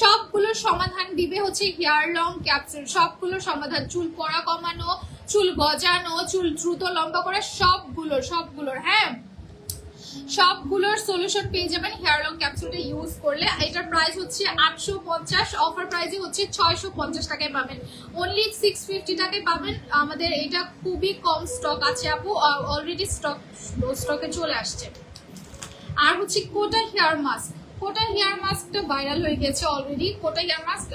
সবগুলোর সমাধান দিবে হচ্ছে হেয়ার লং ক্যাপসুল সবগুলোর সমাধান। চুল পড়া কমানো, চুল গজানো, চুল দ্রুত লম্বা করে, সবগুলোর সবগুলোর হ্যাঁ? সবগুলোর সলিউশন পেয়ে যাবেন হেয়ার লং ক্যাপসুলটা ইউজ করলে। এটার প্রাইস হচ্ছে আটশো পঞ্চাশ অফার প্রাইসে হচ্ছে ছয়শো পঞ্চাশ টাকায় পাবেন। অনলি সিক্স ফিফটি টাকায় পাবেন। আমাদের এটা খুবই কম স্টক আছে আপু অলরেডি স্টক স্টকে চলে আসছে। আর হচ্ছে কোটা হেয়ার মাস্ক কোটা হেয়ার মাস্কটা ভাইরাল হয়ে গেছে অলরেডি কোটা হেয়ার মাস্ক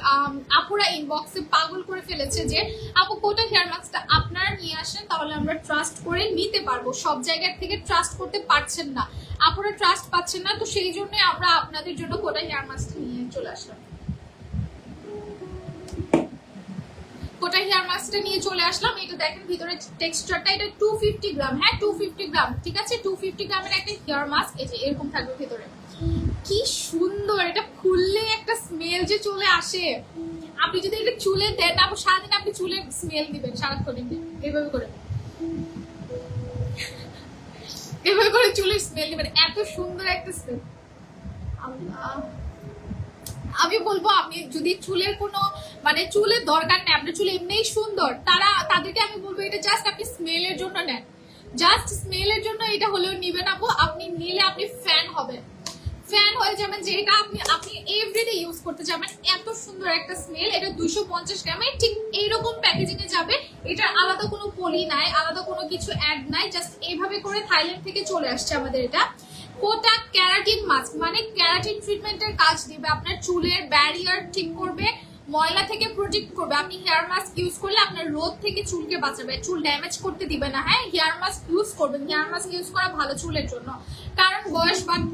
আপুরা ইনবক্সে পাগল করে ফেলেছে যে, আপু কোটা হেয়ার মাস্কটা আপনারা নিয়ে আসেন, তাহলে আমরা ট্রাস্ট করে নিতে পারব। সব জায়গার থেকে ট্রাস্ট করতে পারছেন না। আপুরা ট্রাস্ট পাচ্ছেন না, তো সেই জন্য আমরা আপনাদের জন্য কোটা হেয়ার মাস্কটা নিয়ে চলে আসলাম। কোটা হেয়ার মাস্কটা নিয়ে চলে আসলাম। এটা দেখেন ভিতরে টেক্সচারটা এটা টু ফিফটি গ্রাম হ্যাঁ টু ফিফটি গ্রাম ঠিক আছে? টু ফিফটি গ্রামের একটা হেয়ার মাস্ক, এই যে এরকম থাকবে ভিতরে। কি সুন্দর এটা খুললে একটা স্মেল যে চলে আসে। আপনি যদি এটা চুলে দেন আপনি সারাদিন আপনি চুলে স্মেল দিবেন সারাক্ষণ এমনি, এভাবে করে। এভাবে করে চুলের স্মেল দিবেন এত সুন্দর একটা স্মেল আমি বলব আপনি যদি চুলের কোনো মানে চুলের দরকার নেই আপনার চুল এমনিই সুন্দর তারা তাদেরকে আমি বলব এটা জাস্ট আপনি স্মেলের জন্য নেন। জাস্ট স্মেলের জন্য এটা হলেও নিবেন আপু। আপনি নিলে আপনি ফ্যান হবেন। যাবেন যে এটা আপনি আপনি এভরিডে ইউজ করতে যাবেন। এত সুন্দর একটা স্মেল এটা দুইশো পঞ্চাশ গ্রামে ঠিক এইরকম প্যাকেজিং এ যাবে। এটার আলাদা কোনো পলি নাই, আলাদা কোনো কিছু অ্যাড নাই জাস্ট করে থাইল্যান্ড থেকে চলে আসছে আমাদের এটা। কোটা ক্যারাটিন মাস্ক মানে ক্যারাটিন ট্রিটমেন্টের কাজ দিবে। আপনার চুলের ব্যারিয়ার ঠিক করবে, ময়লা থেকে প্রোটেক্ট করবে। আপনি হেয়ার মাস্ক ইউজ করলে আপনার রোদ থেকে চুলকে বাঁচাবে। চুল ড্যামেজ করতে দিবে না হ্যাঁ? হেয়ার মাস্ক ইউজ করবেন। হেয়ার মাস্ক ইউজ করা ভালো চুলের জন্য। কারণ বয়স বাড়তে